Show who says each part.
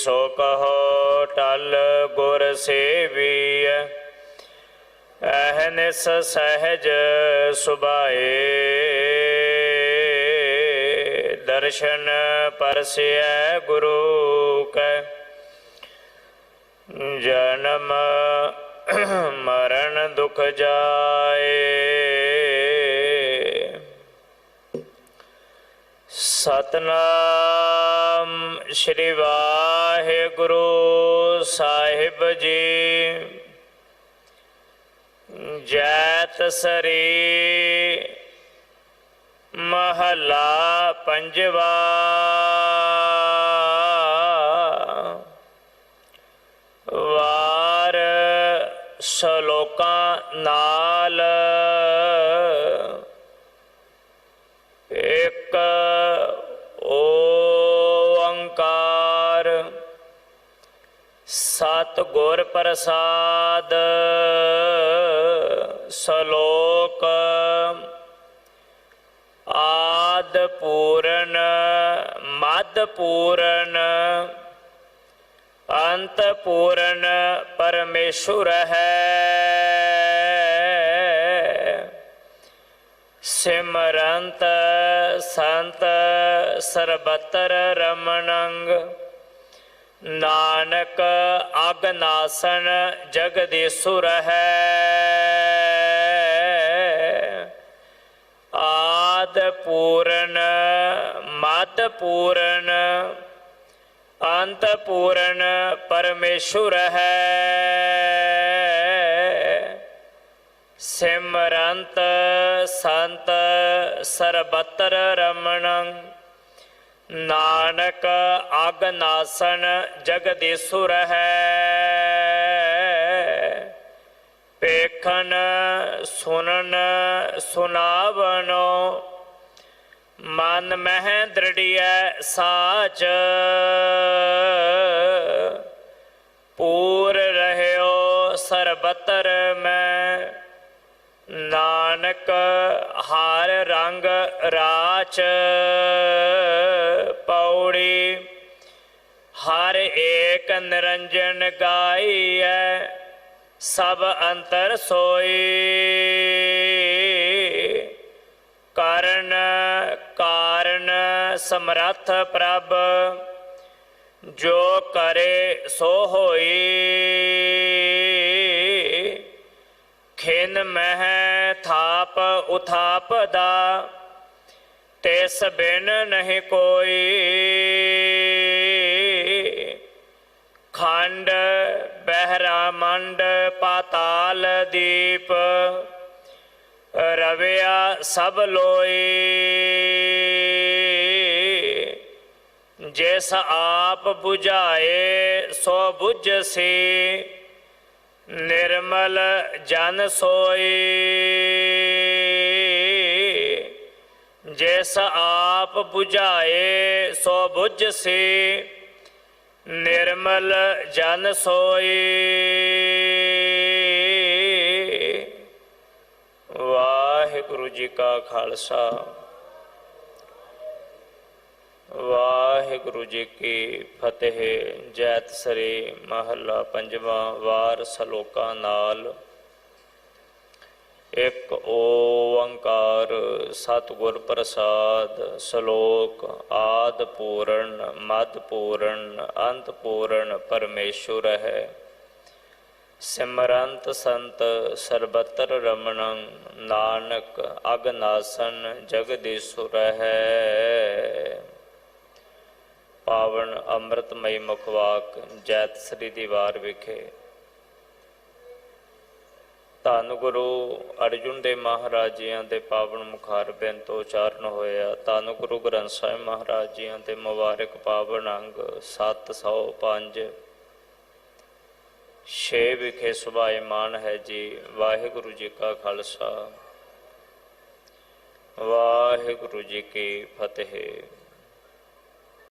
Speaker 1: ਸੋ ਕਹੋ ਟਲ ਗੁਰ ਸੇਵੀਐ। ਅਹਨਿਸ ਸਹਿਜ ਸੁਭਾਏ। ਦਰਸ਼ਨ ਪਰਸਿਐ ਗੁਰੂ ਕੈ। ਜਨਮ ਮਰਨ ਦੁਖ ਜਾਏ। ਸਤਨਾਮ ਸ੍ਰੀ ਵਾਹਿਗੁਰੂ ਸਾਹਿਬ ਜੀ। ਜੈਤ ਸਰੀ ਮਹਲਾ ਪੰਜਵਾ। ਵਾਰ ਸ਼ਲੋਕਾਂ ਨਾਲ ਸਤ ਗੁਰ ਪ੍ਰਸਾਦ, ਸ਼ਲੋਕ ਆਦ ਪੂਰਨ, ਮਦ ਪੂਰਨ, ਅੰਤ ਪੂਰਨ ਪਰਮੇਸ਼ੁਰ ਹੈ। ਸਿਮਰੰਤ ਸੰਤ ਸਰਬਤਰ ਰਮਣੰਗ ਨਾਨਕ ਅਗਨਾਸਨ ਜਗਦੀਸ਼ੁਰ ਹੈ। ਆਦ ਪੂਰਨ ਮਦ ਪੂਰਨ, ਅੰਤ ਪੂਰਨ ਪਰਮੇਸ਼ੁਰ ਹੈ। ਸਿਮਰੰਤ ਸੰਤ ਸਰਬਤਰ ਰਮਣੰ ਨਾਨਕ ਅਗਨਾਸਨ ਜਗਦੀਸ਼ੁਰ ਹੈ ਪੇਖਨ ਸੁਨਨ ਸੁਨਾਵਨੋ, ਮਨ ਮਹਿ ਦ੍ਰਿੜੀਐ ਸਾਚ। ਪੂਰ ਰਹਿਓ ਸਰਬਤਰ ਮੈਂ। ਨਾਨਕ ਹਰ ਰੰਗ ਰਾਚ ਪੌੜੀ ਹਰ ਏਕ ਨਿਰੰਜਨ ਗਾਈਐ, ਸਭ ਅੰਤਰ ਸੋਈ। ਕਰਨ ਕਾਰਨ ਸਮਰੱਥ ਪ੍ਰਭ, ਜੋ ਕਰੇ ਸੋ ਹੋਈ। ਖਿਨ ਮਹਿ ਥਾਪ ਉਥਾਪ ਦਾ ਤਿਸ ਬਿਨ ਨਹੀਂ ਕੋਈ। ਖੰਡ, ਬਹਿਰਾ, ਮੰਡ, ਪਾਤਾਲ, ਦੀਪ, ਰਵਿਆ ਸਭ ਲੋਈ। ਜਿਸ ਆਪ 부ਝਾਏ ਸੋ 부ਝਸੀ ਨਿਰਮਲ ਜਨ ਸੋਈ। ਜਿਸ ਆਪ 부ਝਾਏ, ਸੋ 부ਝਸੀ ਨਿਰਮਲ ਜਨ ਸੋਈ। ਵਾਹਿਗੁਰੂ ਜੀ ਕਾ ਖਾਲਸਾ। ਵਾਹਿਗੁਰੂ ਜੀ ਕੀ ਫਤਿਹ, ਜੈਤ ਸ੍ਰੀ ਮਹੱਲਾ ਪੰਜਵਾਂ ਵਾਰ ਸਲੋਕਾਂ ਨਾਲ। ਇੱਕ ਓੰਕਾਰ ਸਤਿਗੁਰ ਪ੍ਰਸਾਦ ਸ਼ਲੋਕ ਆਦ ਪੂਰਨ, ਮਦ ਪੂਰਨ, ਅੰਤ ਪੂਰਨ ਪਰਮੇਸ਼ੁਰ ਹੈ। ਸਿਮਰੰਤ ਸੰਤ ਸਰਬਤਰ ਰਮਣੰ, ਨਾਨਕ ਅਗਨਾਸਨ ਜਗਦੀਸ਼ੁਰ ਹੈ। ਪਾਵਨ ਅੰਮ੍ਰਿਤਮਈ ਮੁਖਵਾਕ ਜੈਤ ਸ੍ਰੀ ਦੀਵਾਰ ਵਿਖੇ। ਧੰਨ ਗੁਰੂ ਅਰਜੁਨ ਦੇ ਮਹਾਰਾਜ ਜੀਆਂ ਦੇ ਪਾਵਨ ਮੁਖਾਰਬਿੰਦ ਤੋਂ ਉਚਾਰਨ ਹੋਇਆ। ਧੰਨ ਗੁਰੂ ਗ੍ਰੰਥ ਸਾਹਿਬ ਮਹਾਰਾਜ ਜੀਆਂ ਦੇ ਮੁਬਾਰਕ ਪਾਵਨ ਅੰਗ 705 ਛੇ ਵਿਖੇ ਸੁਭਾਇਮਾਨ ਹੈ ਜੀ, ਵਾਹਿਗੁਰੂ ਜੀ ਕਾ ਖਾਲਸਾ। ਵਾਹਿਗੁਰੂ ਜੀ ਕੀ ਫਤਿਹ।